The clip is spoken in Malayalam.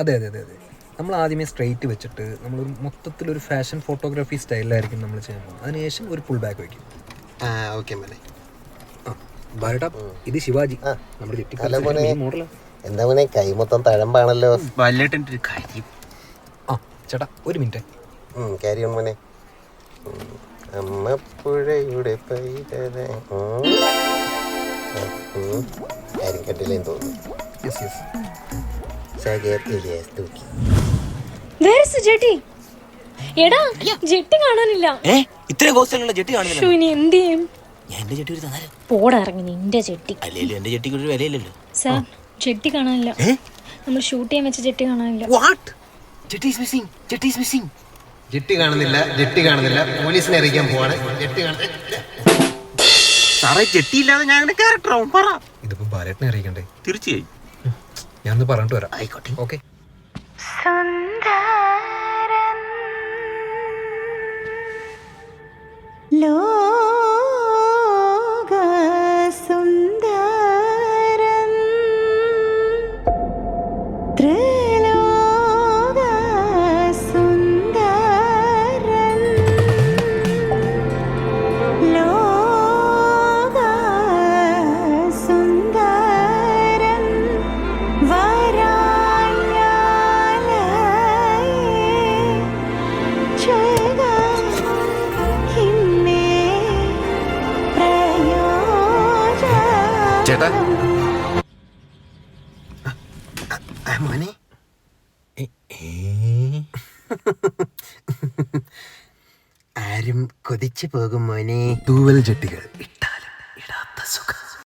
അതെ അതെ അതെ അതെ. നമ്മൾ ആദ്യമേ സ്ട്രെയിറ്റ് വെച്ചിട്ട് നമ്മൾ മൊത്തത്തിൽ ഒരു ഫാഷൻ ഫോട്ടോഗ്രാഫി സ്റ്റൈലിലായിരിക്കും നമ്മൾ ചെയ്യാൻ പോകുന്നത്. അതിനുശേഷം ഒരു പുൾ ബാക്ക് വയ്ക്കും. ആ ഓക്കെ ബാരട്ടാ ഇത് ശിവാജി. നമ്മുടെ. ചുറ്റി എന്താ മോനെ കൈ മൊത്തം തഴമ്പാണല്ലോ. വല്ലേട്ടന്റെ ഒരു കാര്യം. ആ ചേട്ടാ ഒരു മിനിറ്റ് ക്യാരി ഓൺ മോനെ. അമ്മ അമ്മപ്പുഴയുടെ പൈതലെ. കാര്യം കണ്ടില്ലേന്ന് തോന്നുന്നു the എടാ ജെട്ടി കാണാനില്ല. ഇത്രയും കോസ്റ്റലുള്ള ജെട്ടി കാണില്ല ഷോ, ഇനി എന്ത് ചെയ്യും? എന്റെ ജെട്ടി ഒരു തന്നാലും. പോടിറങ്ങി നിന്റെ ജെട്ടി. അല്ലേലും എന്റെ ജെട്ടിക്ക് ഒരു വിലയില്ലല്ലോ. സാർ ജെട്ടി കാണാനില്ല. നമ്മൾ ഷൂട്ട് ചെയ്യാൻ വെച്ച ജെട്ടി കാണാനില്ല. What jetty is missing jetty is missing jetty കാണുന്നില്ല ജെട്ടി കാണുന്നില്ല. പോലീസിനെ അറിയിക്കാൻ പോവാണ്. ജെട്ടി കാണുന്നില്ല. സാറേ ജെട്ടിയില്ലാതെ ഞാൻ അങ്ങനെ ക്യാരക്ടർ ആവും. പറ. ഇതിപ്പോ ബാലേട്ടനെ അറിയിക്കണ്ടേ? തീർച്ചയായും ഞാനൊന്ന് പറഞ്ഞിട്ട് വരാം. ആയിക്കോട്ടെ. ഓക്കെ ചേട്ടാ. മോനെ. ആരും കൊതിച്ചു പോകും മോനെ. തൂവൽ ജെട്ടികൾ. ഇട്ടാലും ഇടാത്ത സുഖം.